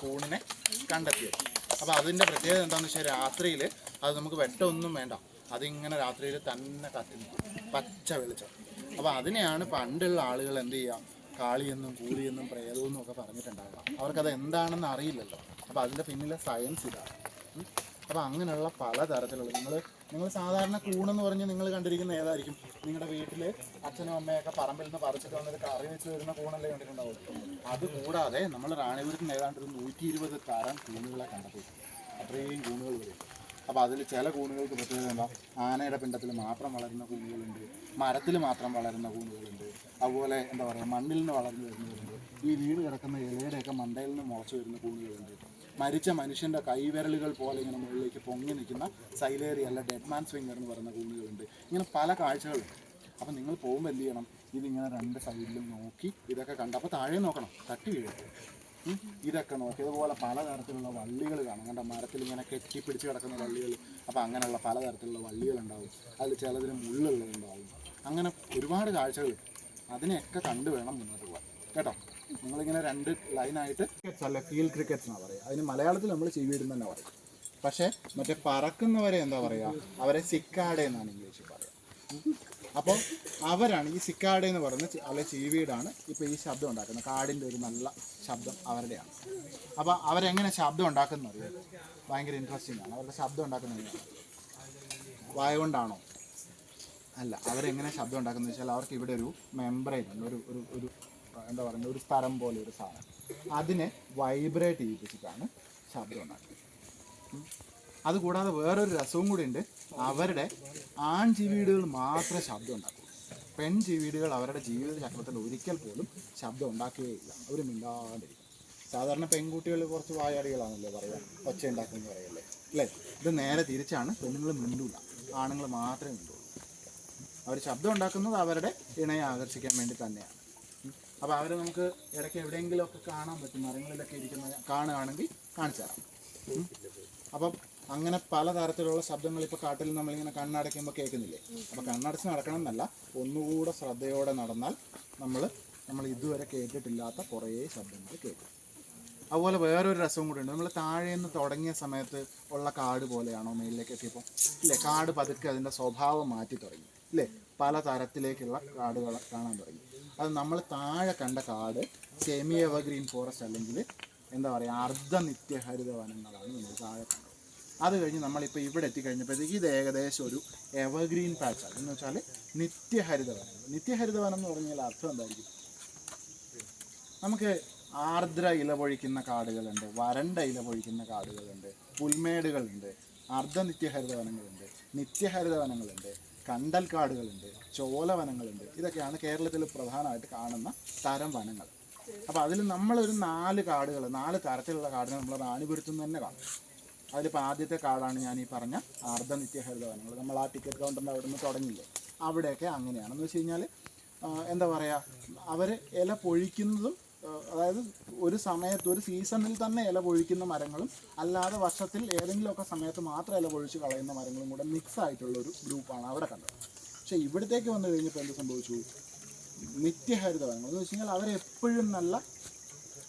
കൂണിനെ കണ്ടെത്തിയത്. അപ്പോൾ അതിന്റെ പ്രത്യേകത എന്താണെന്ന് വെച്ചാൽ രാത്രിയിൽ അത് നമുക്ക് വെട്ടമൊന്നും വേണ്ട. അതിങ്ങനെ രാത്രിയിൽ തന്നെ കത്തി പച്ച വെളിച്ചം. അപ്പോൾ അതിനെയാണ് പണ്ടുള്ള ആളുകൾ എന്ത് ചെയ്യുക കാളിയെന്നും കൂലിയെന്നും പ്രേതമെന്നും ഒക്കെ പറഞ്ഞിട്ടുണ്ടാകുക അവർക്കത് എന്താണെന്ന് അറിയില്ലല്ലോ. അപ്പോൾ അതിന്റെ പിന്നിലെ സയൻസ് ഇതാണ്. അപ്പോൾ അങ്ങനെയുള്ള പലതരത്തിലുള്ള നിങ്ങൾ നിങ്ങൾ സാധാരണ കൂണെന്ന് പറഞ്ഞ് നിങ്ങൾ കണ്ടിരിക്കുന്ന ഏതായിരിക്കും? നിങ്ങളുടെ വീട്ടിൽ അച്ഛനും അമ്മയൊക്കെ പറമ്പിൽ നിന്ന് പറിച്ചിട്ട് വന്നിട്ട് കറി വെച്ച് വരുന്ന കൂണല്ലേ കണ്ടിട്ടുണ്ടാവുള്ളൂ. അത് കൂടാതെ നമ്മൾ റാണിപുരത്തിന് ഏതാണ്ട് ഒരു നൂറ്റി ഇരുപത് തരം കൂണുകളെ കണ്ടെത്തി അത്രയും കൂണുകൾ വരും. അപ്പോൾ അതിൽ ചില കൂണുകൾക്ക് പ്രത്യേകത എന്താ? ആനയുടെ പിണ്ടത്തിൽ മാത്രം വളരുന്ന കൂണുകളുണ്ട് മരത്തിൽ മാത്രം വളരുന്ന കൂണുകളുണ്ട് അതുപോലെ എന്താ പറയുക മണ്ണിൽ നിന്ന് വളർന്നു വരുന്നവരുണ്ട്. ഈ വീട് കിടക്കുന്ന ഇലയുടെയൊക്കെ മണ്ടയിൽ നിന്ന് മുളച്ചു വരുന്ന കൂണുകളുണ്ട്. മരിച്ച മനുഷ്യന്റെ കൈവിരലുകൾ പോലെ ഇങ്ങനെ മുകളിലേക്ക് പൊങ്ങി നിൽക്കുന്ന സൈലേറി അല്ല ഡെഡ് മാൻ സ്വിംഗർ എന്ന് പറയുന്ന കൂണുകളുണ്ട് ഇങ്ങനെ പല കാഴ്ചകളുണ്ട്. അപ്പം നിങ്ങൾ പോകുമ്പോൾ എന്ത് ചെയ്യണം? ഇതിങ്ങനെ രണ്ട് സൈഡിലും നോക്കി ഇതൊക്കെ കണ്ടപ്പോൾ താഴെ നോക്കണം. തട്ടി ഉം. ഇതൊക്കെ നോക്കി. ഇതുപോലെ പലതരത്തിലുള്ള വള്ളികൾ കാണാം. കണ്ട? മരത്തിൽ ഇങ്ങനെ കെട്ടിപ്പിടിച്ച് കിടക്കുന്ന വള്ളികൾ. അപ്പോൾ അങ്ങനെയുള്ള പലതരത്തിലുള്ള വള്ളികൾ ഉണ്ടാവും. അതിൽ ചിലതിന് മുള്ളുള്ളതുണ്ടാവും അങ്ങനെ ഒരുപാട് കാഴ്ചകൾ. അതിനെയൊക്കെ കണ്ടു വേണം മുന്നോട്ട് പോകാൻ. കേട്ടോ? നിങ്ങളിങ്ങനെ രണ്ട് ലൈനായിട്ട് ക്രിക്കറ്റ്സ് അല്ല ഫീൽഡ് ക്രിക്കറ്റ്സ് എന്നാണ് പറയുക അതിന് മലയാളത്തിൽ നമ്മൾ ചെവിയിടുന്ന തന്നെ പറയും. പക്ഷേ മറ്റേ പറക്കുന്നവരെ എന്താ പറയുക അവരെ സിക്കാടെ എന്നാണ് ഇംഗ്ലീഷിൽ പറയുക അപ്പോൾ അവരാണ് ഈ സിക്കാടെ എന്ന് പറയുന്ന അല്ലെ ചീവീടാണ് ഇപ്പോൾ ഈ ശബ്ദം ഉണ്ടാക്കുന്നത്. കാടിന്റെ ഒരു നല്ല ശബ്ദം അവരുടെയാണ്. അപ്പോൾ അവരെങ്ങനെ ശബ്ദം ഉണ്ടാക്കുന്നത്? ഭയങ്കര ഇൻട്രസ്റ്റിംഗ് ആണ്. അവരുടെ ശബ്ദം ഉണ്ടാക്കുന്നത്? വായ കൊണ്ടാണോ അല്ല അവരെങ്ങനെ ശബ്ദം ഉണ്ടാക്കുന്നത് വെച്ചാൽ അവർക്ക് ഇവിടെ ഒരു മെമ്പറേൻ ഉണ്ട് ഒരു ഒരു എന്താ പറയുന്നത്? ഒരു സ്ഥലം പോലെ ഒരു സാധനം. അതിനെ വൈബ്രേറ്റ് ചെയ്യിപ്പിച്ചിട്ടാണ് ശബ്ദം ഉണ്ടാക്കുന്നത്. അതുകൂടാതെ വേറൊരു രസവും കൂടി ഉണ്ട്. അവരുടെ ആൺ ആൺജീവീടുകൾ മാത്രമേ ശബ്ദം ഉണ്ടാക്കൂ പെൺജീവീടുകൾ അവരുടെ ജീവിത ചക്രത്തിൽ ഒരിക്കൽ പോലും ശബ്ദം ഉണ്ടാക്കുകയില്ല. അവർ മിണ്ടാണ്ടിരിക്കും. സാധാരണ പെൺകുട്ടികൾ കുറച്ച് വായാടികളാണല്ലോ പറയുക. ഒച്ച ഉണ്ടാക്കുമെന്ന് പറയല്ലേ അല്ലേ? ഇത് നേരെ തിരിച്ചാണ് പെണ്ണുങ്ങൾ മിണ്ടൂല. ആണുങ്ങൾ മാത്രമേ മിണ്ടുള്ളൂ. അവർ ശബ്ദം ഉണ്ടാക്കുന്നത് അവരുടെ ഇണയെ ആകർഷിക്കാൻ വേണ്ടി തന്നെയാണ്. അപ്പോൾ അവരെ നമുക്ക് ഇടയ്ക്ക് എവിടെയെങ്കിലുമൊക്കെ കാണാൻ പറ്റും. മരങ്ങളിലൊക്കെ ഇരിക്കുന്ന കാണുകയാണെങ്കിൽ കാണിച്ചു തരാം. അപ്പം അങ്ങനെ പലതരത്തിലുള്ള ശബ്ദങ്ങൾ ഇപ്പോൾ കാട്ടിൽ നമ്മളിങ്ങനെ കണ്ണടയ്ക്കുമ്പോൾ കേൾക്കുന്നില്ലേ? അപ്പോൾ കണ്ണടച്ച് നടക്കണം എന്നല്ല ഒന്നുകൂടെ ശ്രദ്ധയോടെ നടന്നാൽ നമ്മൾ നമ്മൾ ഇതുവരെ കേട്ടിട്ടില്ലാത്ത കുറേ ശബ്ദങ്ങൾ കേൾക്കും. അതുപോലെ വേറൊരു രസവും കൂടി ഉണ്ട്. നമ്മൾ താഴെ നിന്ന് തുടങ്ങിയ സമയത്ത് ഉള്ള കാട് പോലെയാണോ മേലിലേക്ക് എത്തിയപ്പോൾ ഇല്ലേ കാട് പതുക്കെ അതിന്റെ സ്വഭാവം മാറ്റി തുടങ്ങി. ഇല്ലേ പല തരത്തിലേക്കുള്ള കാടുകൾ കാണാൻ തുടങ്ങി. അത് നമ്മൾ താഴെ കണ്ട കാട് സെമി എവർഗ്രീൻ ഫോറസ്റ്റ് അല്ലെങ്കിൽ എന്താ പറയുക അർദ്ധനിത്യഹരിത വനങ്ങളാണ് നമ്മൾ താഴെ കണ്ടത്. അത് കഴിഞ്ഞ് നമ്മളിപ്പോൾ ഇവിടെ എത്തിക്കഴിഞ്ഞപ്പോഴത്തേക്ക് ഇത് ഏകദേശം ഒരു എവർഗ്രീൻ പാച്ച് ആണ്. എന്ന് വെച്ചാൽ നിത്യഹരിത വനം നിത്യഹരിത വനം എന്ന് പറഞ്ഞാൽ അർത്ഥം എന്തായിരിക്കും? നമുക്ക് ആർദ്ര ഇല പൊഴിക്കുന്ന കാടുകളുണ്ട് വരണ്ട ഇല പൊഴിക്കുന്ന കാടുകളുണ്ട് പുൽമേടുകളുണ്ട് അർദ്ധനിത്യഹരിത വനങ്ങളുണ്ട് നിത്യഹരിത വനങ്ങളുണ്ട് കണ്ടൽ കാടുകളുണ്ട് ചോലവനങ്ങളുണ്ട്. ഇതൊക്കെയാണ് കേരളത്തിൽ പ്രധാനമായിട്ട് കാണുന്ന തരം വനങ്ങൾ. അപ്പോൾ അതിൽ നമ്മളൊരു നാല് കാടുകൾ നാല് തരത്തിലുള്ള കാടുകൾ നമ്മൾ റാണിപുരത്തു നിന്ന് തന്നെ കാണും. അതിലിപ്പോൾ ആദ്യത്തെ കാടാണ് ഞാൻ ഈ പറഞ്ഞ അർദ്ധനിത്യഹരിത വനങ്ങൾ. നമ്മൾ ആ ടിക്കറ്റ് കൗണ്ടറിന്റെ അവിടെ നിന്ന് തുടങ്ങിയില്ലേ അവിടെയൊക്കെ അങ്ങനെയാണെന്ന് വെച്ച് കഴിഞ്ഞാൽ എന്താ പറയുക അവർ ഇല പൊഴിക്കുന്നതും അതായത് ഒരു സമയത്ത് ഒരു സീസണിൽ തന്നെ ഇല പൊഴിക്കുന്ന മരങ്ങളും അല്ലാതെ വർഷത്തിൽ ഏതെങ്കിലുമൊക്കെ സമയത്ത് മാത്രം ഇല പൊഴിച്ച് കളയുന്ന മരങ്ങളും കൂടെ മിക്സ് ആയിട്ടുള്ള ഒരു ഗ്രൂപ്പാണ് അവിടെ കണ്ടത്. പക്ഷേ ഇവിടത്തേക്ക് വന്നു കഴിഞ്ഞപ്പോൾ എന്ത് സംഭവിച്ചു? നിത്യഹരിത മരങ്ങൾ. എന്ന് വെച്ച് കഴിഞ്ഞാൽ അവരെപ്പോഴും നല്ല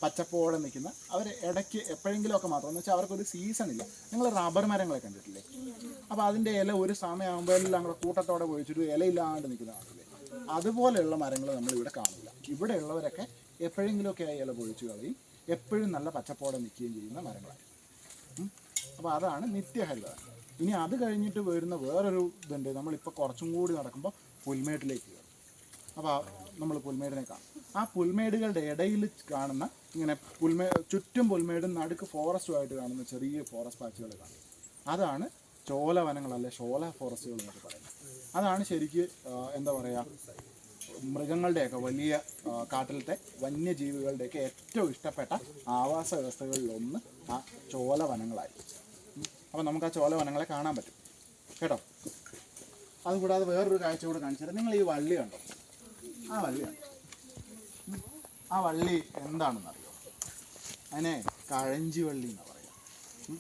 പച്ചപ്പോടെ നിൽക്കുന്ന അവർ ഇടയ്ക്ക് എപ്പോഴെങ്കിലുമൊക്കെ മാത്രം എന്ന് വെച്ചാൽ അവർക്കൊരു സീസൺ ഇല്ല. നിങ്ങൾ റബ്ബർ മരങ്ങളെ കണ്ടിട്ടില്ലേ? അപ്പോൾ അതിന്റെ ഇല ഒരു സമയമാകുമ്പോൾ എല്ലാം കൂടെ കൂട്ടത്തോടെ പൊഴിച്ചിട്ട് ഇലയില്ലാണ്ട് നിൽക്കുന്ന കാണില്ലേ അതുപോലെയുള്ള മരങ്ങൾ നമ്മളിവിടെ കാണില്ല ഇവിടെയുള്ളവരൊക്കെ എപ്പോഴെങ്കിലുമൊക്കെ ആ ഇല പൊഴിച്ചു കളയും. എപ്പോഴും നല്ല പച്ചപ്പോടെ നിൽക്കുകയും ചെയ്യുന്ന മരങ്ങളാണ്. അപ്പോൾ അതാണ് നിത്യഹരിത. ഇനി അത് കഴിഞ്ഞിട്ട് വരുന്ന വേറൊരു ഇതുണ്ട്. നമ്മളിപ്പോൾ കുറച്ചും കൂടി നടക്കുമ്പോൾ പുൽമേട്ടിലേക്ക് കയറും. അപ്പോൾ നമ്മൾ പുൽമേടിനെ കാണും. ആ പുൽമേടുകളുടെ ഇടയിൽ കാണുന്ന ഇങ്ങനെ പുൽമേ ചുറ്റും പുൽമേടും നടുക്ക് ഫോറസ്റ്റുമായിട്ട് കാണുന്ന ചെറിയ ഫോറസ്റ്റ് പാച്ചുകൾ കാണും. അതാണ് ചോലവനങ്ങൾ അല്ലെ ഷോല ഫോറസ്റ്റുകൾ എന്നൊക്കെ പറയുന്നത്. അതാണ് ശരിക്ക് എന്താ പറയുക മൃഗങ്ങളുടെയൊക്കെ വലിയ കാട്ടിലത്തെ വന്യജീവികളുടെയൊക്കെ ഏറ്റവും ഇഷ്ടപ്പെട്ട ആവാസ വ്യവസ്ഥകളിലൊന്ന് ആ ചോലവനങ്ങളായിരിക്കും. അപ്പോൾ നമുക്ക് ആ ചോലവനങ്ങളെ കാണാൻ പറ്റും. കേട്ടോ? അതുകൂടാതെ വേറൊരു കാഴ്ച കൂടെ കാണിച്ചത് നിങ്ങൾ ഈ വള്ളി കണ്ടോ? ആ വള്ളി ആ വള്ളി എന്താണെന്നറിയോ? അതിനെ കഴഞ്ചി വള്ളി എന്ന് പറയാം.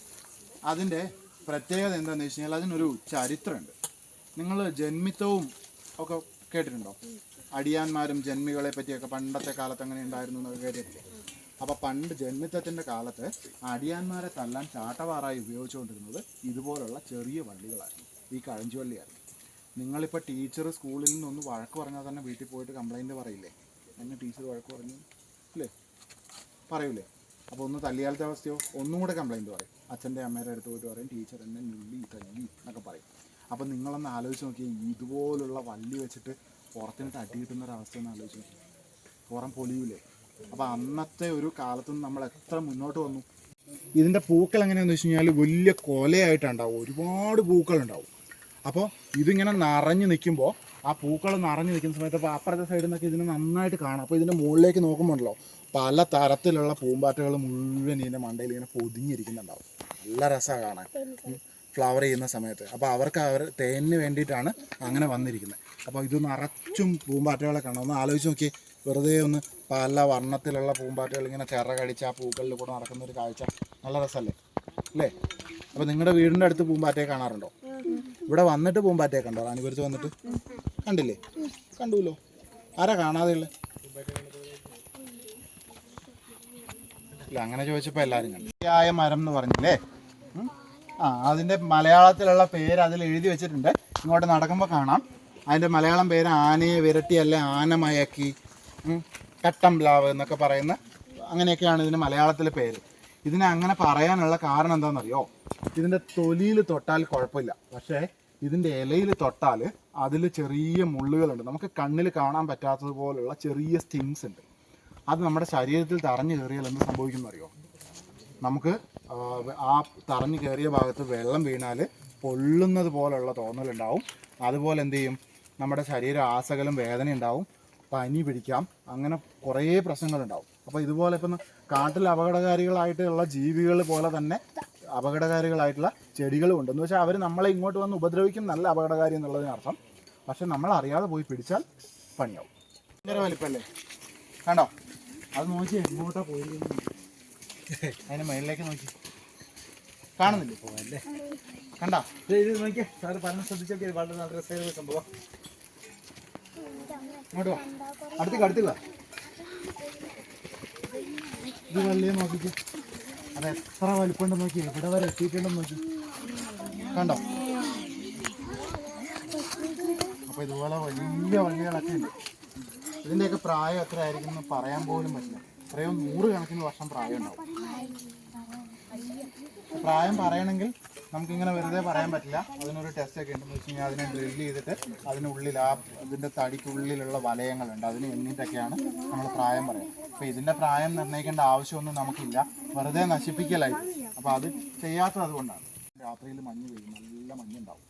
അതിന്റെ പ്രത്യേകത എന്താണെന്ന് വെച്ച് കഴിഞ്ഞാൽ അതിനൊരു ചരിത്രമുണ്ട്. നിങ്ങൾ ജന്മിത്തവും ഒക്കെ കേട്ടിട്ടുണ്ടോ? അടിയാന്മാരും ജന്മികളെ പറ്റിയൊക്കെ പണ്ടത്തെ കാലത്ത് അങ്ങനെ ഉണ്ടായിരുന്നു എന്നൊക്കെ കേട്ടിട്ടില്ലേ അപ്പോൾ പണ്ട് ജന്മിത്തത്തിന്റെ കാലത്ത് അടിയാന്മാരെ തല്ലാൻ ചാട്ടവാറായി ഉപയോഗിച്ചുകൊണ്ടിരുന്നത് ഇതുപോലുള്ള ചെറിയ വള്ളികളായിരുന്നു. ഈ കഴഞ്ചു വള്ളിയായിരുന്നു. നിങ്ങളിപ്പോൾ ടീച്ചർ സ്കൂളിൽ നിന്നൊന്ന് വഴക്ക് പറഞ്ഞാൽ തന്നെ വീട്ടിൽ പോയിട്ട് കംപ്ലൈന്റ് പറയില്ലേ? എന്നെ ടീച്ചർ വഴക്ക് പറഞ്ഞു. അല്ലേ? പറയൂലേ? അപ്പോൾ ഒന്ന് തല്ലിയാലത്തെ അവസ്ഥയോ? ഒന്നും കൂടെ കംപ്ലൈന്റ് പറയും. അച്ഛന്റെ അമ്മയുടെ അടുത്ത് പോയിട്ട് പറയും ടീച്ചർ എന്നെ നുള്ളി തല്ലി എന്നൊക്കെ പറയും. അപ്പോൾ നിങ്ങളൊന്ന് ആലോചിച്ച് നോക്കിയാൽ ഇതുപോലുള്ള വള്ളി വെച്ചിട്ട് പുറത്തിനിട്ട് അടി കിട്ടുന്ന ഒരു അവസ്ഥ ആലോചിച്ച് പുറം പൊലിയൂലേ അപ്പോൾ അന്നത്തെ ഒരു കാലത്ത് നമ്മൾ എത്ര മുന്നോട്ട് വന്നു? ഇതിന്റെ പൂക്കൾ എങ്ങനെയാണെന്ന് വെച്ച് കഴിഞ്ഞാൽ വലിയ കൊലയായിട്ടുണ്ടാവും ഒരുപാട് പൂക്കൾ ഉണ്ടാവും. അപ്പോൾ ഇതിങ്ങനെ നിറഞ്ഞു നിൽക്കുമ്പോൾ ആ പൂക്കൾ നിറഞ്ഞു നിൽക്കുന്ന സമയത്ത് അപ്പോൾ അപ്പുറത്തെ സൈഡിൽ നിന്നൊക്കെ ഇതിനെ നന്നായിട്ട് കാണാം. അപ്പോൾ ഇതിന്റെ മുകളിലേക്ക് നോക്കുമ്പോഴല്ലോ പല തരത്തിലുള്ള പൂമ്പാറ്റകൾ മുഴുവൻ ഇതിന്റെ മണ്ടയിൽ ഇങ്ങനെ പൊതിഞ്ഞിരിക്കുന്നുണ്ടാവും. നല്ല രസമാണ് കാണാൻ. ഫ്ലവർ ചെയ്യുന്ന സമയത്ത്. അപ്പോൾ അവർക്ക് അവർ തേനിന് വേണ്ടിയിട്ടാണ് അങ്ങനെ വന്നിരിക്കുന്നത്. അപ്പോൾ ഇത് നിറച്ചും പൂമ്പാറ്റകളെ കാണാം ഒന്ന് ആലോചിച്ച് നോക്കി വെറുതെ ഒന്ന് പല വർണത്തിലുള്ള പൂമ്പാറ്റകൾ ഇങ്ങനെ ചിറ കടിച്ച് ആ പൂക്കളിൽ കൂടെ നടക്കുന്ന ഒരു കാഴ്ച. നല്ല രസമല്ലേ? അല്ലേ? അപ്പോൾ നിങ്ങളുടെ വീടിന്റെ അടുത്ത് പൂമ്പാറ്റയെ കാണാറുണ്ടോ? ഇവിടെ വന്നിട്ട് പൂമ്പാറ്റയെ കണ്ടോ? റാണിപുരത്ത് വന്നിട്ട്? കണ്ടില്ലേ? കണ്ടുല്ലോ ആരാ കാണാതെ ഉള്ളത് ഇല്ല അങ്ങനെ ചോദിച്ചപ്പോൾ എല്ലാവരും കണ്ടു. ആയ മരം എന്ന് പറഞ്ഞില്ലേ? ആ അതിന്റെ മലയാളത്തിലുള്ള പേര് അതിൽ എഴുതി വെച്ചിട്ടുണ്ട്. ഇങ്ങോട്ട് നടക്കുമ്പോൾ കാണാം. അതിന്റെ മലയാളം പേര് ആനയെ വിരട്ടി അല്ലെ ആന മയക്കി കട്ടം കട്ടംപ്ലാവ് എന്നൊക്കെ പറയുന്ന അങ്ങനെയൊക്കെയാണ് ഇതിന് മലയാളത്തിലെ പേര്. ഇതിനെ അങ്ങനെ പറയാനുള്ള കാരണം എന്താണെന്നറിയോ? ഇതിന്റെ തൊലിയിൽ തൊട്ടാൽ കുഴപ്പമില്ല. പക്ഷേ ഇതിന്റെ ഇലയിൽ തൊട്ടാൽ അതിൽ ചെറിയ മുള്ളുകളുണ്ട്. നമുക്ക് കണ്ണിൽ കാണാൻ പറ്റാത്തതുപോലുള്ള ചെറിയ സ്റ്റിങ്സ് ഉണ്ട്. അത് നമ്മുടെ ശരീരത്തിൽ തറഞ്ഞു കയറിയാൽ എന്ത് സംഭവിക്കുമെന്നറിയോ നമുക്ക് ആ, തറഞ്ഞു കയറിയ ഭാഗത്ത് വെള്ളം വീണാൽ പൊള്ളുന്നത് പോലുള്ള തോന്നലുണ്ടാവും. അതുപോലെ എന്ത് ചെയ്യും? നമ്മുടെ ശരീരം ആസകലം വേദന ഉണ്ടാവും. പനി പിടിക്കാം. അങ്ങനെ കുറേ പ്രശ്നങ്ങളുണ്ടാവും. അപ്പോൾ ഇതുപോലെ ഇപ്പം കാട്ടിൽ അപകടകാരികളായിട്ടുള്ള ജീവികൾ പോലെ തന്നെ അപകടകാരികളായിട്ടുള്ള ചെടികളും ഉണ്ട്. എന്ന് വെച്ചാൽ അവർ നമ്മളെ ഇങ്ങോട്ട് വന്ന് ഉപദ്രവിക്കും. നല്ല അപകടകാരി എന്നുള്ളതിനർത്ഥം പക്ഷെ നമ്മൾ അറിയാതെ പോയി പിടിച്ചാൽ പണിയാവും. ഭയങ്കര വലിപ്പല്ലേ? കണ്ടോ? അത് നോക്കി എങ്ങോട്ടാണ് പോയിരിക്കുന്നത് അതിന് മേളിലേക്ക് നോക്കി. കാണുന്നില്ലേ? പോകല്ലേ കണ്ടോ? ഇത് നോക്കിയേ. സാറ് പറഞ്ഞ ശ്രദ്ധിച്ചൊക്കെ. വളരെ നല്ല രസകരമായ സംഭവം. ഇങ്ങോട്ട് വാ. അടുത്തേക്ക് അടുത്തേക്ക് വാ. ഇത് വള്ളിയെ നോക്കിക്കേ. അത് എത്ര വലിപ്പമുണ്ടെന്ന് നോക്കി. ഇവിടെ വരെ എത്തിയിട്ടുണ്ടെന്ന് നോക്കി. കണ്ടോ? അപ്പോൾ ഇതുപോലെ വലിയ വള്ളികളൊക്കെ ഉണ്ട്. ഇതിന്റെയൊക്കെ പ്രായം എത്ര ആയിരിക്കും എന്ന് പറയാൻ പോലും പറ്റില്ല. എത്രയോ നൂറ് കണക്കിന് വർഷം പ്രായം ഉണ്ടാവും. പ്രായം പറയണമെങ്കിൽ നമുക്കിങ്ങനെ വെറുതെ പറയാൻ പറ്റില്ല. അതിനൊരു ടെസ്റ്റ് ഒക്കെ ഉണ്ടെന്ന് വെച്ച് കഴിഞ്ഞാൽ അതിനെ ഡ്രില്ല് ചെയ്തിട്ട് അതിനുള്ളിൽ ആ ഇതിന്റെ തടിക്കുള്ളിലുള്ള വലയങ്ങളുണ്ട്. അതിന് എണ്ണിട്ടൊക്കെയാണ് നമ്മൾ പ്രായം പറയുന്നത്. അപ്പോൾ ഇതിന്റെ പ്രായം നിർണയിക്കേണ്ട ആവശ്യമൊന്നും നമുക്കില്ല. വെറുതെ നശിപ്പിക്കലായി. അപ്പോൾ അത് ചെയ്യാത്തത് അതുകൊണ്ടാണ്. രാത്രിയിൽ മഞ്ഞ് പെയ്യും. നല്ല മഞ്ഞുണ്ടാവും.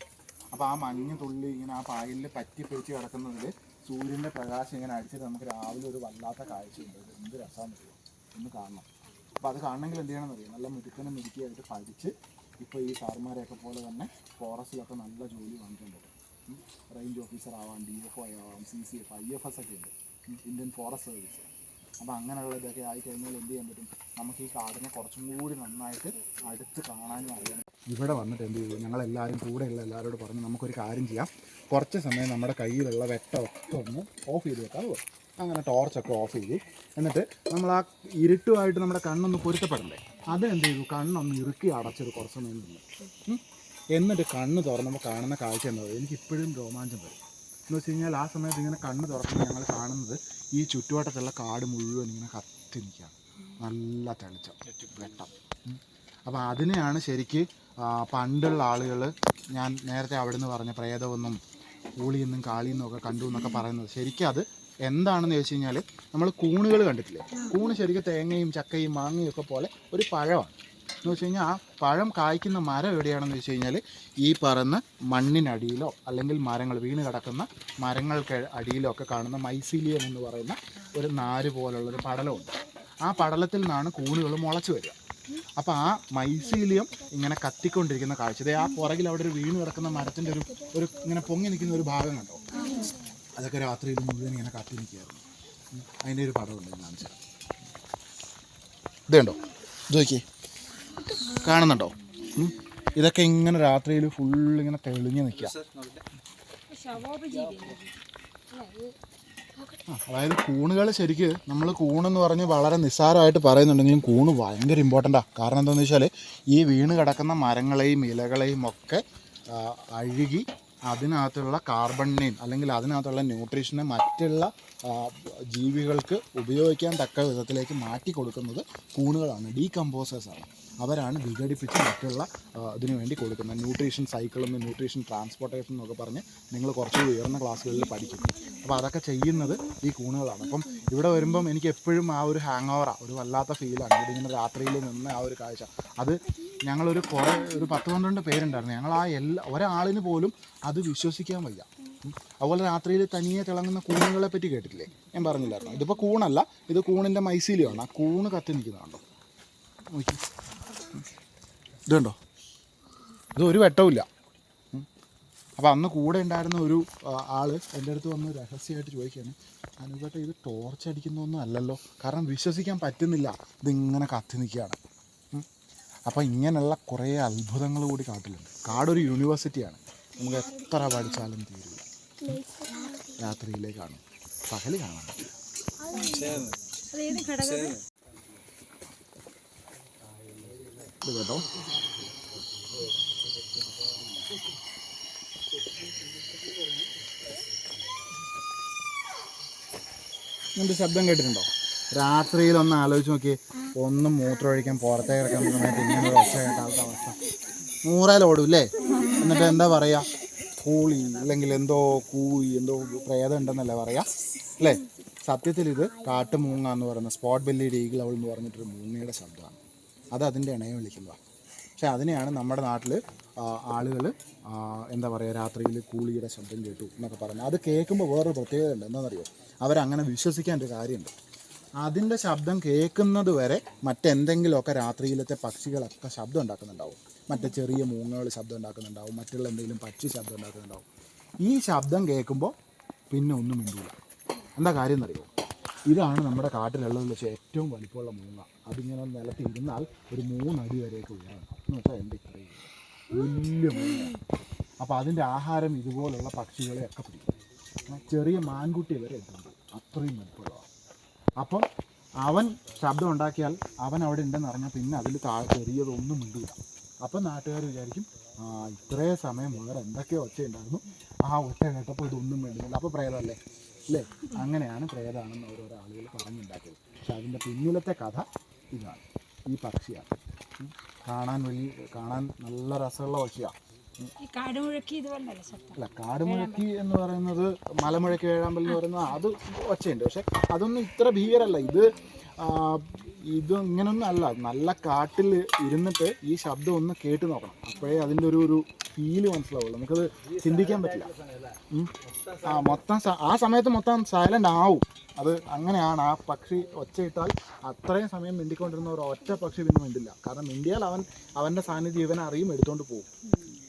അപ്പോൾ ആ മഞ്ഞ് തുള്ളി ഇങ്ങനെ ആ പായലിൽ പറ്റി പിടിച്ച് കിടക്കുന്നതിൽ സൂര്യന്റെ പ്രകാശം ഇങ്ങനെ അടിച്ചിട്ട് നമുക്ക് രാവിലെ ഒരു വല്ലാത്ത കാഴ്ചയുണ്ട് എന്ത് രസമാണെന്ന് അറിയാം ഒന്ന് കാണണം. അപ്പോൾ അത് കാണണമെങ്കിൽ എന്ത് ചെയ്യണമെന്ന് അറിയാം? നല്ല മിടുക്കനെ മിടുക്കിയായിട്ട് പഠിച്ച് ഇപ്പോൾ ഈ സാർമാരെയൊക്കെ പോലെ തന്നെ ഫോറസ്റ്റിലൊക്കെ നല്ല ജോലി വാങ്ങിക്കേണ്ടത് റേഞ്ച് ഓഫീസർ ആവാം ഡി എഫ് ഐ ആവാം C C F I F S ഒക്കെ ഉണ്ട്. Indian forest service. അപ്പോൾ അങ്ങനെയുള്ള ഇതൊക്കെ ആയിക്കഴിഞ്ഞാൽ എന്ത് ചെയ്യാൻ പറ്റും? നമുക്ക് ഈ കാടിനെ കുറച്ചും കൂടി നന്നായിട്ട് അടുത്ത് കാണാനും അറിയാനും ഇവിടെ വന്നിട്ട് എന്ത് ചെയ്തു? ഞങ്ങളെല്ലാവരും കൂടെയുള്ള എല്ലാവരോടും പറഞ്ഞ് നമുക്കൊരു കാര്യം ചെയ്യാം. കുറച്ച് സമയം നമ്മുടെ കയ്യിലുള്ള വെട്ടമൊക്കെ ഒന്ന് ഓഫ് ചെയ്ത് വെക്കാൻ പോകും അങ്ങനെ ടോർച്ചൊക്കെ ഓഫ് ചെയ്തു. എന്നിട്ട് നമ്മൾ ആ ഇരുട്ടുമായിട്ട് നമ്മുടെ കണ്ണൊന്ന് പൊരുത്തപ്പെടണ്ടേ? അത് എന്ത് ചെയ്തു? കണ്ണൊന്ന് ഇറുക്കി അടച്ചൊരു കുറച്ച് സമയം നിന്ന്. എന്നിട്ട് കണ്ണ് തുറന്നപ്പോൾ കാണുന്ന കാഴ്ച എന്നത് എനിക്കിപ്പോഴും രോമാഞ്ചം വരും. എന്ന് വെച്ച് കഴിഞ്ഞാൽ ആ സമയത്ത് ഇങ്ങനെ കണ്ണ് തുറക്കുമ്പോൾ ഞങ്ങൾ കാണുന്നത് ഈ ചുറ്റുവട്ടത്തുള്ള കാട് മുഴുവൻ ഇങ്ങനെ കത്തി നിൽക്കുകയാണ് നല്ല തെളിച്ചം വെട്ടം. അപ്പോൾ അതിനെയാണ് ശരിക്ക് പണ്ടുള്ള ആളുകൾ ഞാൻ നേരത്തെ അവിടെ നിന്ന് പറഞ്ഞ പ്രേതമെന്നും ഊളിയെന്നും കാളിയെന്നും ഒക്കെ കണ്ടു എന്നൊക്കെ പറയുന്നത്. ശരിക്കും അത് എന്താണെന്ന് ചോദിച്ചു കഴിഞ്ഞാൽ നമ്മൾ കൂണുകൾ കണ്ടിട്ടില്ലേ? കൂണ് ശരിക്കും തേങ്ങയും ചക്കയും മാങ്ങയും ഒക്കെ പോലെ ഒരു പഴമാണ്. എന്ന് വെച്ച് കഴിഞ്ഞാൽ ആ പഴം കായ്ക്കുന്ന മരം എവിടെയാണെന്ന് വെച്ച് കഴിഞ്ഞാൽ ഈ പറയുന്ന മണ്ണിനടിയിലോ അല്ലെങ്കിൽ മരങ്ങൾ വീണ് കിടക്കുന്ന മരങ്ങൾക്ക് അടിയിലോ ഒക്കെ കാണുന്ന മൈസീലിയം എന്ന് പറയുന്ന ഒരു നാര് പോലുള്ളൊരു പടലമുണ്ട്. ആ പടലത്തിൽ നിന്നാണ് കൂണുകൾ മുളച്ച് വരിക. അപ്പോൾ ആ മൈസീലിയം ഇങ്ങനെ കത്തിക്കൊണ്ടിരിക്കുന്ന കാഴ്ച. ദേ ആ പുറകിൽ അവിടെ ഒരു വീണ് കിടക്കുന്ന മരത്തിന്റെ ഒരു ഒരു ഇങ്ങനെ പൊങ്ങി നിൽക്കുന്ന ഒരു ഭാഗം കണ്ടോ? അതൊക്കെ രാത്രിയിൽ മുഴുവൻ ഇങ്ങനെ കത്തി നിൽക്കുകയായിരുന്നു അതിന്റെ ഒരു പടമുണ്ട് ഞാൻ കാണിച്ചു തരാം. കണ്ടോ? ഇത് നോക്കിയേ. കാണുന്നുണ്ടോ? ഇതൊക്കെ ഇങ്ങനെ രാത്രിയിൽ ഫുൾ ഇങ്ങനെ തെളിഞ്ഞു നിൽക്കുക. അതായത് കൂണുകൾ ശരിക്ക് നമ്മൾ കൂണെന്ന് പറഞ്ഞ് വളരെ നിസ്സാരമായിട്ട് പറയുന്നുണ്ടെങ്കിലും കൂണ് ഭയങ്കര ഇമ്പോർട്ടന്റാണ് കാരണം എന്താണെന്ന് വെച്ചാൽ ഈ വീണ് കിടക്കുന്ന മരങ്ങളെയും ഇലകളെയും ഒക്കെ അഴുകി അതിനകത്തുള്ള കാർബണിനെയും അല്ലെങ്കിൽ അതിനകത്തുള്ള ന്യൂട്രീഷനെ മറ്റുള്ള ജീവികൾക്ക് ഉപയോഗിക്കാൻ തക്ക വിധത്തിലേക്ക് മാറ്റി കൊടുക്കുന്നത് കൂണുകളാണ് ഡീകമ്പോസേഴ്സാണ് അവരാണ് വിഘടിപ്പിച്ച് മറ്റുള്ള ഇതിനു വേണ്ടി കൊടുക്കുന്നത്. ന്യൂട്രീഷൻ സൈക്കിളും ന്യൂട്രീഷൻ ട്രാൻസ്പോർട്ടേഷൻ എന്നൊക്കെ പറഞ്ഞ് നിങ്ങൾ കുറച്ചുകൂടി ഉയർന്ന ക്ലാസ്സുകളിൽ പഠിക്കും. അപ്പോൾ അതൊക്കെ ചെയ്യുന്നത് ഈ കൂണുകളാണ്. അപ്പം ഇവിടെ വരുമ്പം എനിക്ക് എപ്പോഴും ആ ഒരു ഹാങ് ഓവറാണ് ഒരു വല്ലാത്ത ഫീലാണ് ഇവിടെ ഇങ്ങനെ രാത്രിയിൽ നിന്ന് ആ ഒരു കാഴ്ച. അത് ഞങ്ങളൊരു കുറേ ഒരു പത്ത് പന്ത്രണ്ട് പേരുണ്ടായിരുന്നു. ഞങ്ങൾ ആ എല്ലാ ഒരാളിന് പോലും അത് വിശ്വസിക്കാൻ വയ്യ. അതുപോലെ രാത്രിയിൽ തനിയെ തിളങ്ങുന്ന കൂണുകളെ പറ്റി കേട്ടിട്ടില്ലേ? ഞാൻ പറഞ്ഞില്ലായിരുന്നു. ഇതിപ്പോൾ കൂണല്ല ഇത് കൂണിന്റെ മൈസീലിയാണ്. ആ കൂണ് കത്തി നിൽക്കുന്നതുണ്ടോ നോക്കി. ഇതുണ്ടോ ഇത് ഒരു വെട്ടവുമില്ല അപ്പോൾ അന്ന് കൂടെ ഉണ്ടായിരുന്ന ഒരു ആൾ എന്റെ അടുത്ത് വന്ന് രഹസ്യമായിട്ട് ചോദിക്കുകയാണ് അനുപേട്ട ഇത് ടോർച്ച് അടിക്കുന്നൊന്നും അല്ലല്ലോ. കാരണം വിശ്വസിക്കാൻ പറ്റുന്നില്ല. ഇതിങ്ങനെ കത്തി നിൽക്കുകയാണ്. അപ്പോൾ ഇങ്ങനെയുള്ള കുറേ അത്ഭുതങ്ങൾ കൂടി കാട്ടിലുണ്ട്. കാടൊരു യൂണിവേഴ്സിറ്റിയാണ് നമുക്ക് എത്ര പഠിച്ചാലും തീരില്ല ഉം. രാത്രിയിലേക്കാണ്. പകൽ കാണാൻ കേട്ടോ. എന്റെ ശബ്ദം കേട്ടിട്ടുണ്ടോ? രാത്രിയിൽ ഒന്ന് ആലോചിച്ച് നോക്കി ഒന്നും മൂത്രമൊഴിക്കാൻ പുറത്തേക്ക് ഇറക്കാൻ ഒരു ഒച്ച കേട്ടാത്ത അവസ്ഥ. നൂറേലോടും അല്ലേ എന്നിട്ട് എന്താ പറയുക കൂളി അല്ലെങ്കിൽ എന്തോ കൂയി എന്തോ പ്രേതം ഉണ്ടെന്നല്ല പറയാ? അല്ലേ? സത്യത്തിൽ ഇത് കാട്ടുമൂങ്ങ എന്ന് പറയുന്ന സ്പോട്ട് ബെല്ലിയുടെ ഈഗിൾ അവൾ എന്ന് പറഞ്ഞിട്ടൊരു മൂങ്ങയുടെ ശബ്ദമാണ്. അത് അതിന്റെ ഇണയെ വിളിക്കുന്നതാണ് പക്ഷേ അതിനെയാണ് നമ്മുടെ നാട്ടിൽ ആളുകൾ എന്താ പറയുക രാത്രിയിൽ കൂളിയുടെ ശബ്ദം കേട്ടു എന്നൊക്കെ പറഞ്ഞു അത് കേൾക്കുമ്പോൾ വേറൊരു പ്രത്യേകത ഉണ്ട്. എന്താണെന്നറിയോ അവരങ്ങനെ വിശ്വസിക്കാൻ ഒരു കാര്യമുണ്ട്. അതിന്റെ ശബ്ദം കേൾക്കുന്നത് വരെ മറ്റെന്തെങ്കിലുമൊക്കെ രാത്രിയിലത്തെ പക്ഷികളൊക്കെ ശബ്ദം ഉണ്ടാക്കുന്നുണ്ടാവും. മറ്റേ ചെറിയ മൂങ്ങകൾ ശബ്ദം ഉണ്ടാക്കുന്നുണ്ടാവും മറ്റുള്ള എന്തെങ്കിലും പക്ഷി ശബ്ദം ഉണ്ടാക്കുന്നുണ്ടാവും. ഈ ശബ്ദം കേൾക്കുമ്പോൾ പിന്നെ ഒന്നും മിണ്ടൂല. എന്താ കാര്യം എന്നറിയോ? ഇതാണ് നമ്മുടെ കാട്ടിലുള്ളതിൽ വെച്ച് ഏറ്റവും വലിപ്പമുള്ള മൂങ്ങ. അതിങ്ങനെ നിലത്തിരുന്നാൽ ഒരു മൂന്നടി വരെയൊക്കെ ഉയരണം. എന്ന് വെച്ചാൽ എന്റെ ഇത്രയും. വലിയ മൂങ്ങ. അപ്പോൾ അതിന്റെ ആഹാരം ഇതുപോലുള്ള പക്ഷികളെ ഒക്കെ പിടിക്കും ചെറിയ മാൻകുട്ടി വരെ എത്തുന്നുണ്ട് അത്രയും വലിപ്പമുള്ളതാണ് അപ്പം അവൻ ശബ്ദം ഉണ്ടാക്കിയാൽ അവൻ അവിടെ ഉണ്ടെന്ന് അറിഞ്ഞാൽ പിന്നെ അതിൽ താഴെ ചെറിയതൊന്നും മിണ്ടില്ല അപ്പം നാട്ടുകാർ വിചാരിക്കും ഇത്രേ സമയം വേറെ എന്തൊക്കെയോ ഒച്ച ഉണ്ടായിരുന്നു ആ ഒച്ച കേട്ടപ്പോൾ ഇതൊന്നും വേണ്ടില്ല. അപ്പോൾ പ്രേതമല്ലേ? അല്ലേ? അങ്ങനെയാണ് പ്രേതാണെന്ന് ഓരോരോ ആളുകൾ പറഞ്ഞുണ്ടാക്കിയത്. പക്ഷെ അതിന്റെ പിന്നിലത്തെ കഥ ഇതാണ്. ഈ പക്ഷിയാണ്. കാണാൻ വലിയ കാണാൻ നല്ല രസമുള്ള പക്ഷിയാണ് അല്ല കാടുമുഴക്കി എന്ന് പറയുന്നത് മലമുഴക്കി വേഴാമ്പൽ എന്ന് പറയുന്നത് അത് ഒച്ചയുണ്ട്. പക്ഷെ അതൊന്നും ഇത്ര ഭീകരല്ല. ഇത് ഇത് ഇങ്ങനൊന്നും അല്ല. നല്ല കാട്ടിൽ ഇരുന്നിട്ട് ഈ ശബ്ദം ഒന്ന് കേട്ട് നോക്കണം. അപ്പോഴേ അതിന്റെ ഒരു ഒരു ഫീൽ മനസ്സിലാവുള്ളൂ. നമുക്കത് ചിന്തിക്കാൻ പറ്റില്ല. ആ മൊത്തം ആ സമയത്ത് മൊത്തം സൈലന്റ് ആവും. അത് അങ്ങനെയാണ്. ആ പക്ഷി ഒച്ചയിട്ടാൽ അത്രയും സമയം മിണ്ടിക്കൊണ്ടിരുന്ന ഒരു ഒറ്റ പക്ഷി പിന്നെ മിണ്ടില്ല. കാരണം മിണ്ടിയാൽ അവൻ അവന്റെ സാന്നിധ്യം ഇവൻ അറിയും എടുത്തുകൊണ്ട് പോകും.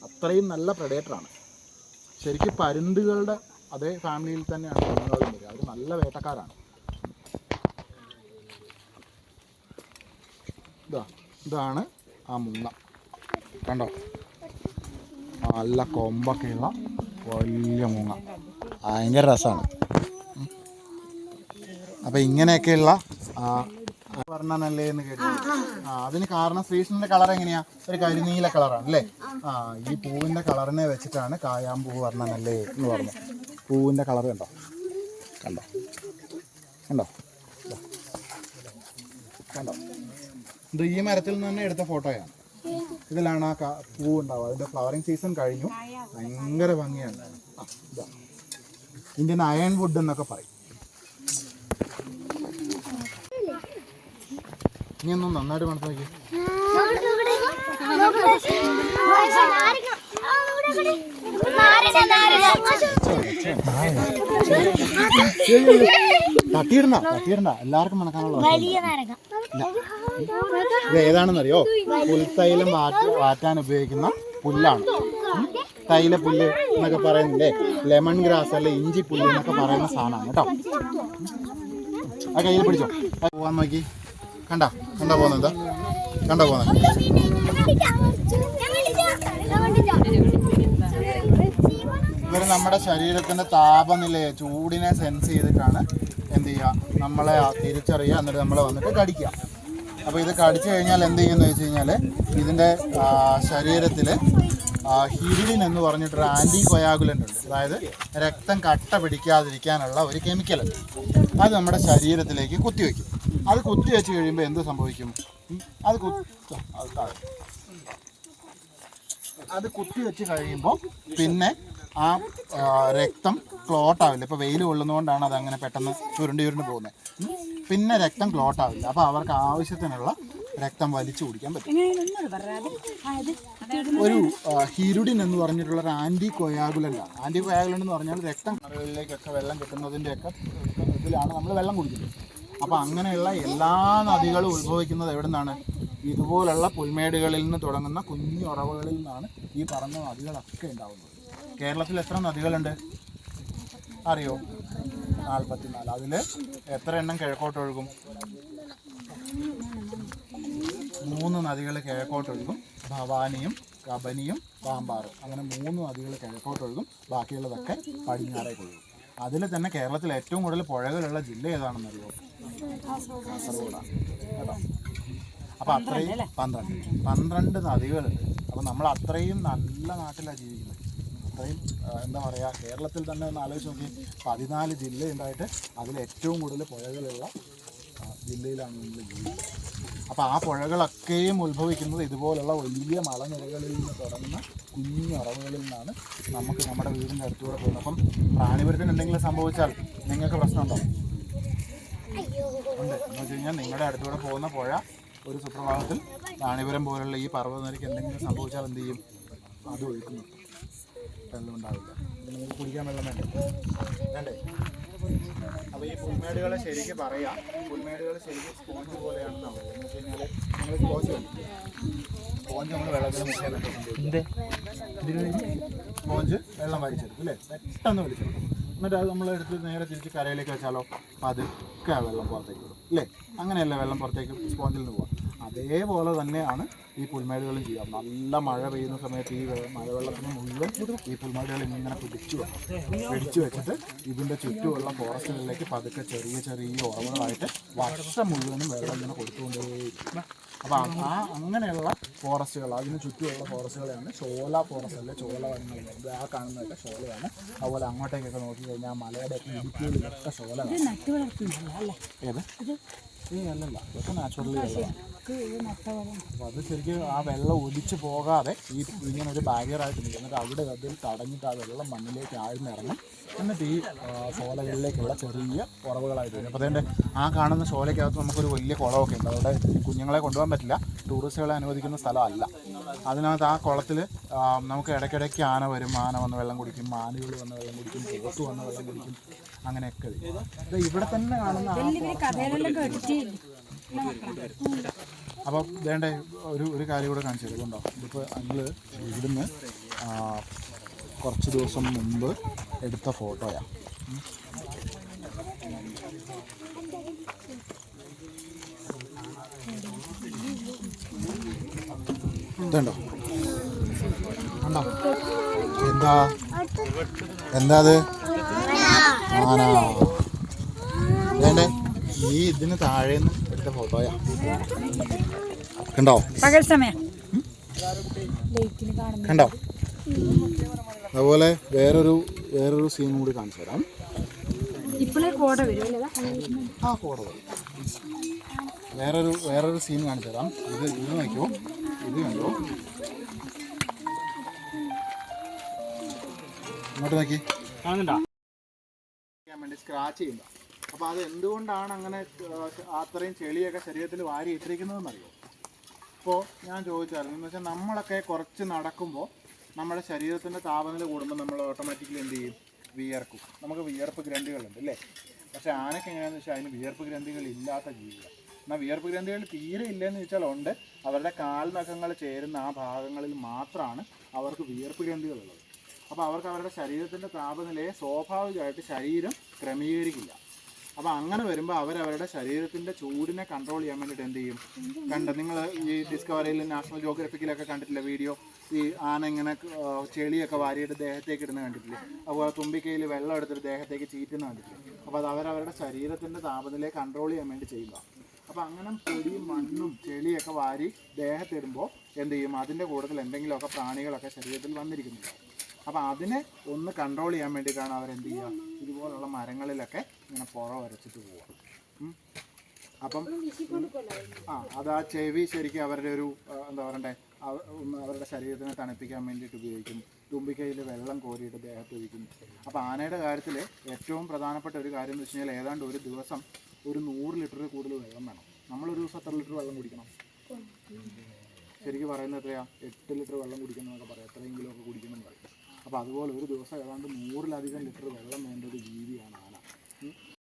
അത്രയും നല്ല പ്രഡേറ്ററാണ് ശരിക്കും പരുന്തുകളുടെ അതേ ഫാമിലിയിൽ തന്നെയാണ് മൃഗങ്ങളും അവർ നല്ല വേട്ടക്കാരാണ്. ഇതാ ഇതാണ് ആ മുങ്ങ. കണ്ടോ? നല്ല കൊമ്പൊക്കെയുള്ള വലിയ മുങ്ങ. ഭയങ്കര രസമാണ് അപ്പം ഇങ്ങനെയൊക്കെയുള്ള വർണനല്ലേ എന്ന് കേട്ടു. ആ അതിന് കാരണം ശ്രീകൃഷ്ണന്റെ കളർ എങ്ങനെയാ? ഒരു കരിനീല കളറാണ് അല്ലേ? ആ ഈ പൂവിന്റെ കളറിനെ വെച്ചിട്ടാണ് കായാമ്പൂ വർണനല്ലേ എന്ന് പറഞ്ഞു പൂവിന്റെ കളർ കണ്ടോ? കണ്ടോ ദാ. കണ്ടോ ഇത് ഈ മരത്തിൽ നിന്ന് തന്നെ എടുത്ത ഫോട്ടോയാണ്. ഇതിലാണ് ആ പൂ ഉണ്ടാവുക അതിന്റെ ഫ്ലവറിങ് സീസൺ കഴിഞ്ഞു. ഭയങ്കര ഭംഗിയാണ്. ഇന്ത്യൻ അയൺ വുഡ് എന്നൊക്കെ പറയും. ഇനി ഒന്നും നന്നായിട്ട് മനസ്സിലാക്കി തട്ടിയിടണ്ട തട്ടിയിടണ്ട. എല്ലാവർക്കും മണക്കാനുള്ള ഇത് ഏതാണെന്നറിയോ? പുൽത്തൈലം വാറ്റ വാറ്റാൻ ഉപയോഗിക്കുന്ന പുല്ലാണ്. തൈല പുല്ല് എന്നൊക്കെ പറയുന്നില്ലേ? ലെമൺ ഗ്രാസ് അല്ല ഇഞ്ചി പുല്ല് എന്നൊക്കെ പറയുന്ന സാധനമാണ് കേട്ടോ. ആ കയ്യിൽ പിടിച്ചോ. പോവാൻ നോക്കി. കണ്ട? കണ്ട പോകുന്നത്? കണ്ട പോകുന്നത്? ഇവർ നമ്മുടെ ശരീരത്തിന്റെ താപനിലയെ ചൂടിനെ സെൻസ് ചെയ്തിട്ടാണ് എന്ത് ചെയ്യുക? നമ്മളെ തിരിച്ചറിയുക എന്നിട്ട് നമ്മളെ വന്നിട്ട് കടിക്കുക അപ്പോൾ ഇത് കടിച്ചു കഴിഞ്ഞാൽ എന്ത് ചെയ്യുമെന്ന് വെച്ച് കഴിഞ്ഞാൽ ഇതിന്റെ ശരീരത്തിൽ ഹിരിഡിൻ എന്ന് പറഞ്ഞിട്ടൊരു ആന്റി കൊയാഗുലന്റ് ഉണ്ട്. അതായത് രക്തം കട്ട പിടിക്കാതിരിക്കാനുള്ള ഒരു കെമിക്കൽ അത് നമ്മുടെ ശരീരത്തിലേക്ക് കുത്തിവെക്കും അത് കുത്തി കുത്തിവെച്ച് കഴിയുമ്പോൾ എന്ത് സംഭവിക്കും? അത് കുത്തി അത് കുത്തി കുത്തിവെച്ച് കഴിയുമ്പോൾ പിന്നെ ആ രക്തം ക്ലോട്ടാവില്ല ഇപ്പോൾ വെയിൽ കൊള്ളുന്നതുകൊണ്ടാണ് അത് അങ്ങനെ പെട്ടെന്ന് ചുരുണ്ടി ചുരുണ്ട് പോകുന്നത്. പിന്നെ രക്തം ക്ലോട്ട് ആവില്ല. അപ്പോൾ അവർക്ക് ആവശ്യത്തിനുള്ള രക്തം വലിച്ചു കുടിക്കാൻ പറ്റും. ഒരു ഹിരുഡിൻ എന്ന് പറഞ്ഞിട്ടുള്ള ഒരു anti coagulant anti anti coagulant എന്ന് പറഞ്ഞാൽ രക്തം കടകളിലേക്കൊക്കെ വെള്ളം കിട്ടുന്നതിന്റെയൊക്കെ ഇതിലാണ് നമ്മൾ വെള്ളം കുടിക്കുന്നത്. അപ്പോൾ അങ്ങനെയുള്ള എല്ലാ നദികളും ഉത്ഭവിക്കുന്നത് എവിടെ നിന്നാണ് ഇതുപോലുള്ള പുൽമേടുകളിൽ നിന്ന് തുടങ്ങുന്ന കുഞ്ഞു ഉറവുകളിൽ നിന്നാണ് ഈ പറഞ്ഞ നദികളൊക്കെ ഉണ്ടാകുന്നത് കേരളത്തിൽ എത്ര നദികളുണ്ട്? അറിയോ? നാൽപ്പത്തിനാല് അതിൽ എത്ര എണ്ണം കിഴക്കോട്ട് ഒഴുകും? മൂന്ന് നദികൾ കിഴക്കോട്ടൊഴുകും ഭവാനിയും കബനിയും പാമ്പാറും. അങ്ങനെ മൂന്ന് നദികൾ കിഴക്കോട്ടൊഴുകും ബാക്കിയുള്ളതൊക്കെ പടിഞ്ഞാറേക്ക് ഒഴുകും. അതിൽ തന്നെ കേരളത്തിൽ ഏറ്റവും കൂടുതൽ പുഴകളുള്ള ജില്ല ഏതാണെന്നറിയോ? കാസർഗോഡാണ് കേട്ടോ? അപ്പോൾ അത്രയും പന്ത്രണ്ട്. പന്ത്രണ്ട് നദികളുണ്ട്. അപ്പോൾ നമ്മൾ അത്രയും നല്ല നാട്ടിലാണ് ജീവിക്കുന്നത്. അത്രയും എന്താ പറയുക കേരളത്തിൽ തന്നെ ഒന്ന് ആലോചിച്ച് നോക്കി പതിനാല് ജില്ലയുണ്ടായിട്ട് അതിൽ ഏറ്റവും കൂടുതൽ പുഴകളുള്ള ജില്ലയിലാണ് നമ്മൾ ജീവിക്കുന്നത്. അപ്പോൾ ആ പുഴകളൊക്കെയും ഉത്ഭവിക്കുന്നത് ഇതുപോലുള്ള വലിയ മലനിരകളിൽ നിന്ന് തുടങ്ങുന്ന കുഞ്ഞു അറവുകളിൽ നിന്നാണ് നമുക്ക് നമ്മുടെ വീടിന്റെ അടുത്തൂടെ പോകുന്നത്. അപ്പം പ്രാണിപുരത്തിന് എന്തെങ്കിലും സംഭവിച്ചാൽ നിങ്ങൾക്ക് പ്രശ്നമുണ്ടോ? ഉണ്ട്. എന്ന് വെച്ച് കഴിഞ്ഞാൽ നിങ്ങളുടെ അടുത്തൂടെ പോകുന്ന പുഴ ഒരു സുപ്രഭാതത്തിൽ റാണിപുരം പോലുള്ള ഈ പർവതനിരക്ക് എന്തെങ്കിലും സംഭവിച്ചാൽ എന്ത് ചെയ്യും? അത് ഒഴുക്കുന്നു. വെള്ളം ഉണ്ടാവില്ല നമുക്ക് കുടിക്കാൻ വെള്ളം വേണ്ടേ? വേണ്ടേ? അപ്പോൾ ഈ പുൽമേടുകളെ ശരിക്കും പറയാം. പുൽമേടുകൾ ശരിക്കും സ്പോഞ്ച് പോലെയാണെന്ന് പറയുന്നത്. എന്ന് വെച്ച് കഴിഞ്ഞാൽ നമ്മൾ സ്പോഞ്ച് സ്പോഞ്ച് നമ്മൾ വെള്ളത്തിൽ മുക്കിയാൽ സ്പോഞ്ച് വെള്ളം വലിച്ചെടുക്കും അല്ലേ? പെട്ടെന്ന് വലിച്ചെടുക്കും. എന്നിട്ട് അത് നമ്മൾ എടുത്ത് നേരെ തിരിച്ച് കരയിലേക്ക് വെച്ചാലോ പതുക്കെ വെള്ളം പുറത്തേക്ക് വിടും അല്ലേ? അങ്ങനെയല്ല വെള്ളം പുറത്തേക്ക് സ്പോഞ്ചിൽ നിന്ന് പോകാം അതേപോലെ തന്നെയാണ് ഈ പുൽമേടുകളും ചെയ്യാം നല്ല മഴ പെയ്യുന്ന സമയത്ത് ഈ മഴവെള്ളത്തിന് മുഴുവൻ ഈ പുൽമേടുകൾ ഇങ്ങനെ പിടിച്ചു വെക്കും. പിടിച്ചു വെച്ചിട്ട് ഇതിന്റെ ചുറ്റുമുള്ള ഫോറസ്റ്റുകളിലേക്ക് പതുക്കെ ചെറിയ ചെറിയ ഉറവുകളായിട്ട് വർഷം മുഴുവനും വെള്ളം ഇങ്ങനെ കൊടുത്തുകൊണ്ടേയിരിക്കും. അപ്പോൾ ആ അങ്ങനെയുള്ള ഫോറസ്റ്റുകൾ അതിന് ചുറ്റുമുള്ള ഫോറസ്റ്റുകളെയാണ് ചോല ഫോറസ്റ്റ് അല്ലെ ചോല വനങ്ങളുണ്ട്. ആ കാണുന്നതൊക്കെ ചോലയാണ്. അതുപോലെ അങ്ങോട്ടേക്കൊക്കെ നോക്കി കഴിഞ്ഞാൽ മലയുടെ ഒക്കെ ഇടുക്കിയിലൊക്കെ അല്ലേ ഏത്? ഈ അല്ലല്ല ഇതൊക്കെ നാച്ചുറലി വളർന്നു അപ്പോൾ അത് ശരിക്കും ആ വെള്ളം ഒലിച്ചു പോകാതെ ഈ ഇങ്ങനെ ഒരു ബാരിയറായിട്ട് നിൽക്കും. എന്നിട്ട് അവിടെ അതിൽ തടഞ്ഞിട്ട് ആ വെള്ളം മണ്ണിലേക്ക് ആഴ്ന്നിറങ്ങും. എന്നിട്ട് ഈ സോലകളിലേക്കുള്ള ചെറിയ കുറവുകളായിട്ട് വരും. അപ്പോൾ അതിന്റെ ആ കാണുന്ന സോലയ്ക്കകത്ത് നമുക്കൊരു വലിയ കുളമൊക്കെ ഉണ്ട്. അവിടെ കുഞ്ഞുങ്ങളെ കൊണ്ടുപോകാൻ പറ്റില്ല. ടൂറിസ്റ്റുകളെ അനുവദിക്കുന്ന സ്ഥലമല്ല. അതിനകത്ത് ആ കുളത്തിൽ നമുക്ക് ഇടയ്ക്കിടയ്ക്ക് ആന വരും. ആന വന്ന് വെള്ളം കുടിക്കും. മാനുകൾ വന്ന് വെള്ളം കുടിക്കും. പോത്ത് വന്ന് വെള്ളം കുടിക്കും. അങ്ങനെയൊക്കെ ഇവിടെ തന്നെ കാണുന്ന ആ വേണ്ടേ ഒരു ഒരു കാര്യം കൂടെ കാണിച്ചു തരും. കണ്ടോ ഇതിപ്പോൾ ഞങ്ങൾ ഇവിടുന്ന് കുറച്ച് ദിവസം മുമ്പ് എടുത്ത ഫോട്ടോയാണ് എന്താ? എന്താ അത്? ആനാ വേണ്ടേ? ഈ ഇതിന് താഴേന്ന് എടുത്ത ഫോട്ടോയാ കണ്ടോ? പകൽ സമയം. കണ്ടോ? അതുപോലെ വേറൊരു വേറൊരു സീൻ കൂടി കാണിച്ചു തരാം. ആ കോട വരും. വേറൊരു വേറൊരു സീൻ കാണിച്ചു തരാം. ഇത് ഇത് നോക്കിയോ ഇത് കണ്ടോ? ഇങ്ങോട്ട് നോക്കി. ചെയ്യാൻ വേണ്ടി സ്ക്രാച്ച് ചെയ്യുക അപ്പോൾ അത് എന്തുകൊണ്ടാണ് അങ്ങനെ അത്രയും ചെളിയൊക്കെ ശരീരത്തിൽ വാരി ഇട്ടിരിക്കുന്നതെന്ന് അറിയോ ഇപ്പോൾ ഞാൻ ചോദിച്ചായിരുന്നു എന്ന് വെച്ചാൽ നമ്മളൊക്കെ കുറച്ച് നടക്കുമ്പോൾ നമ്മുടെ ശരീരത്തിന്റെ താപനില കൂടുമ്പോൾ നമ്മൾ ഓട്ടോമാറ്റിക്കലി എന്ത് ചെയ്യും? വിയർക്കും. നമുക്ക് വിയർപ്പ് ഗ്രന്ഥികളുണ്ട് അല്ലേ? പക്ഷേ ആനയ്ക്ക് എങ്ങനെയാണെന്ന് വെച്ചാൽ അതിന് വിയർപ്പ് ഗ്രന്ഥികൾ ഇല്ലാത്ത ജീവിയാണ് എന്നാൽ വിയർപ്പ് ഗ്രന്ഥികൾ തീരെ ഇല്ലെന്ന് വെച്ചാൽ ഉണ്ട്. അവരുടെ കാൽനഖങ്ങൾ ചേരുന്ന ആ ഭാഗങ്ങളിൽ മാത്രമാണ് അവർക്ക് വിയർപ്പ് ഗ്രന്ഥികളുള്ളത്. അപ്പോൾ അവർക്ക് അവരുടെ ശരീരത്തിന്റെ താപനിലയെ സ്വാഭാവികമായിട്ട് ശരീരം ക്രമീകരിക്കില്ല. അപ്പോൾ അങ്ങനെ വരുമ്പോൾ അവരവരുടെ ശരീരത്തിന്റെ ചൂടിനെ കൺട്രോൾ ചെയ്യാൻ വേണ്ടിയിട്ട് എന്ത് ചെയ്യും? കണ്ട? നിങ്ങൾ ഈ ഡിസ്കവറിയിൽ നാഷണൽ ജോഗ്രഫിക്കിലൊക്കെ കണ്ടിട്ടില്ല വീഡിയോ ഈ ആന ഇങ്ങനെ ചെളിയൊക്കെ വാരിയിട്ട് ദേഹത്തേക്ക് ഇടുന്ന കണ്ടിട്ടില്ലേ? അതുപോലെ തുമ്പിക്കയിൽ വെള്ളം എടുത്തിട്ട് ദേഹത്തേക്ക് ചീറ്റുന്ന കണ്ടിട്ടില്ലേ? അപ്പോൾ അത് അവരവരുടെ ശരീരത്തിന്റെ താപനിലയെ കൺട്രോൾ ചെയ്യാൻ വേണ്ടി ചെയ്യുക. അപ്പോൾ അങ്ങനെ പൊടിയും മണ്ണും ചെളിയൊക്കെ വാരി ദേഹത്തിടുമ്പോൾ എന്ത് ചെയ്യും? അതിന്റെ കൂടുതൽ എന്തെങ്കിലുമൊക്കെ പ്രാണികളൊക്കെ ശരീരത്തിൽ വന്നിരിക്കുന്നുണ്ടാവും അപ്പോൾ അതിനെ ഒന്ന് കൺട്രോൾ ചെയ്യാൻ വേണ്ടിയിട്ടാണ് അവരെന്ത് ചെയ്യുക? ഇതുപോലുള്ള മരങ്ങളിലൊക്കെ ഇങ്ങനെ പുറ വരച്ചിട്ട് പോവുക. അപ്പം ആ അത് ആ ചെവി ശരിക്കും അവരുടെ ഒരു എന്താ പറയണ്ടേ? ഒന്ന് അവരുടെ ശരീരത്തിനെ തണുപ്പിക്കാൻ വേണ്ടിയിട്ട് ഉപയോഗിക്കും തുമ്പിക്കൈയിൽ വെള്ളം കോരിയിട്ട് ദേഹത്ത് ഒഴിക്കും അപ്പോൾ ആനയുടെ കാര്യത്തിൽ ഏറ്റവും പ്രധാനപ്പെട്ട ഒരു കാര്യം എന്ന് വെച്ച് കഴിഞ്ഞാൽ ഏതാണ്ട് ഒരു ദിവസം ഒരു നൂറ് ലിറ്റർ കൂടുതൽ വെള്ളം വേണം. നമ്മളൊരു ദിവസം എത്ര ലിറ്റർ വെള്ളം കുടിക്കണം? ശരിക്കും പറയുന്നത് എത്രയാ? എട്ട് ലിറ്റർ വെള്ളം കുടിക്കണം എന്നൊക്കെ പറയാം. എത്രയെങ്കിലും ഒക്കെ കുടിക്കണം എന്ന് പറയും. അപ്പോൾ അതുപോലെ ഒരു ദിവസം ഏതാണ്ട് നൂറിലധികം ലിറ്റർ വെള്ളം വേണ്ട ഒരു ജീവിയാണ്